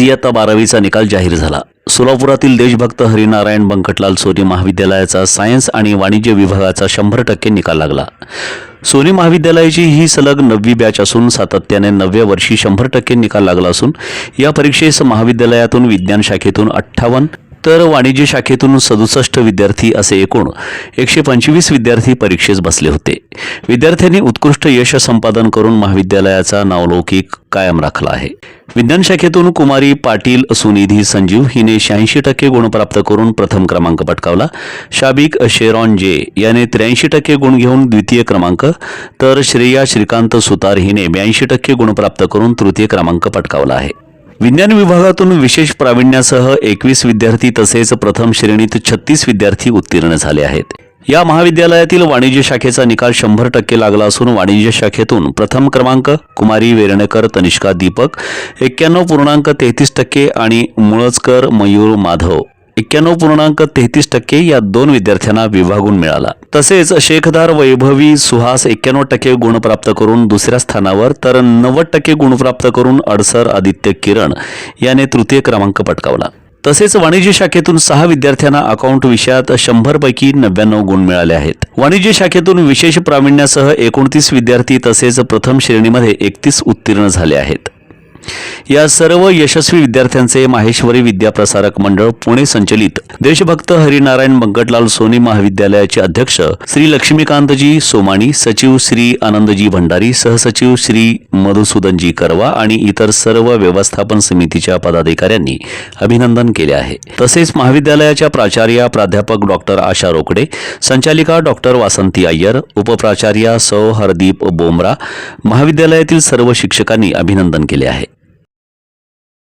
इयत्ता बारावीचा निकाल जाहीर झाला. सोलापुरातील देशभक्त हरिनारायण बंकटलाल सोनी महाविद्यालयाचा सायन्स आणि वाणिज्य विभागाचा शंभर टक्के निकाल लागला. सोनी महाविद्यालयाची ही सलग नववी बॅच असून सातत्याने नवव्या वर्षी शंभर टक्के निकाल लागला असून या परीक्षेस महाविद्यालयातून विज्ञान शाखेतून अठ्ठावन्न तर वाणिज्य शाखेतून सदुसष्ट विद्यार्थी असे एकूण एकशे पंचवीस विद्यार्थी परीक्षेस बसले होते. विद्यार्थ्यांनी उत्कृष्ट यश संपादन करून महाविद्यालयाचा नावलौकिक कायम राखला आहे. विज्ञान शाखेतून कुमारी पाटील सुनिधी संजीव हिने शहाऐंशी टक्के गुण प्राप्त करून प्रथम क्रमांक पटकावला. शाबिक शेरॉन जे याने त्र्याऐंशी टक्के गुण घेऊन द्वितीय क्रमांक तर श्रेया श्रीकांत सुतार हिने ब्याऐंशी टक्के गुण प्राप्त करून तृतीय क्रमांक पटकावला आहे. विज्ञान विभागातून विशेष प्रावीण्यासह एकवीस विद्यार्थी तसेच प्रथम श्रेणीत छत्तीस विद्यार्थी उत्तीर्ण झाले आहेत. या महाविद्यालयातील वाणिज्य शाखेचा निकाल शंभर टक्के लागला असून वाणिज्य शाखेतून प्रथम क्रमांक कुमारी वेरणेकर तनिष्का दीपक एक्क्याण्णव पूर्णांक तेहतीस टक्के आणि मुळजकर मयूर माधव. एक्क्याण्णव पूर्णांक तेहतीस टक्के या दोन विद्यार्थ्यांना विभागून मिळाला. तसेच शेखदार वैभवी सुहास एक्क्याण्णव टक्के गुण प्राप्त करून दुसऱ्या स्थानावर तर नव्वद टक्के गुण प्राप्त करून अडसर आदित्य किरण याने तृतीय क्रमांक पटकावला. तसेच वाणिज्य शाखेतून सहा विद्यार्थ्यांना अकाउंट विषयात शंभर पैकी नव्याण्णव गुण मिळाले आहेत. वाणिज्य शाखेतून विशेष प्रावीण्यासह एकोणतीस विद्यार्थी तसेच प्रथम श्रेणीमध्ये एकतीस उत्तीर्ण झाले आहेत. या सर्व यशस्वी विद्यार्थ्यांचे माहेश्वरी विद्याप्रसारक मंडळ पुणे संचलित देशभक्त हरिनारायण बंकटलाल सोनी महाविद्यालयाचे अध्यक्ष श्री लक्ष्मीकांतजी सोमाणी सचिव श्री आनंदजी भंडारी सहसचिव श्री मधुसूदनजी करवा आणि इतर सर्व व्यवस्थापन समितीच्या पदाधिकाऱ्यांनी अभिनंदन केले आहे. तसेच महाविद्यालयाच्या प्राचार्या प्राध्यापक डॉक्टर आशा रोकडे संचालिका डॉक्टर वासंती अय्यर उपप्राचार्या सौ हरदीप बोमरा महाविद्यालयातील सर्व शिक्षकांनी अभिनंदन केले आहे.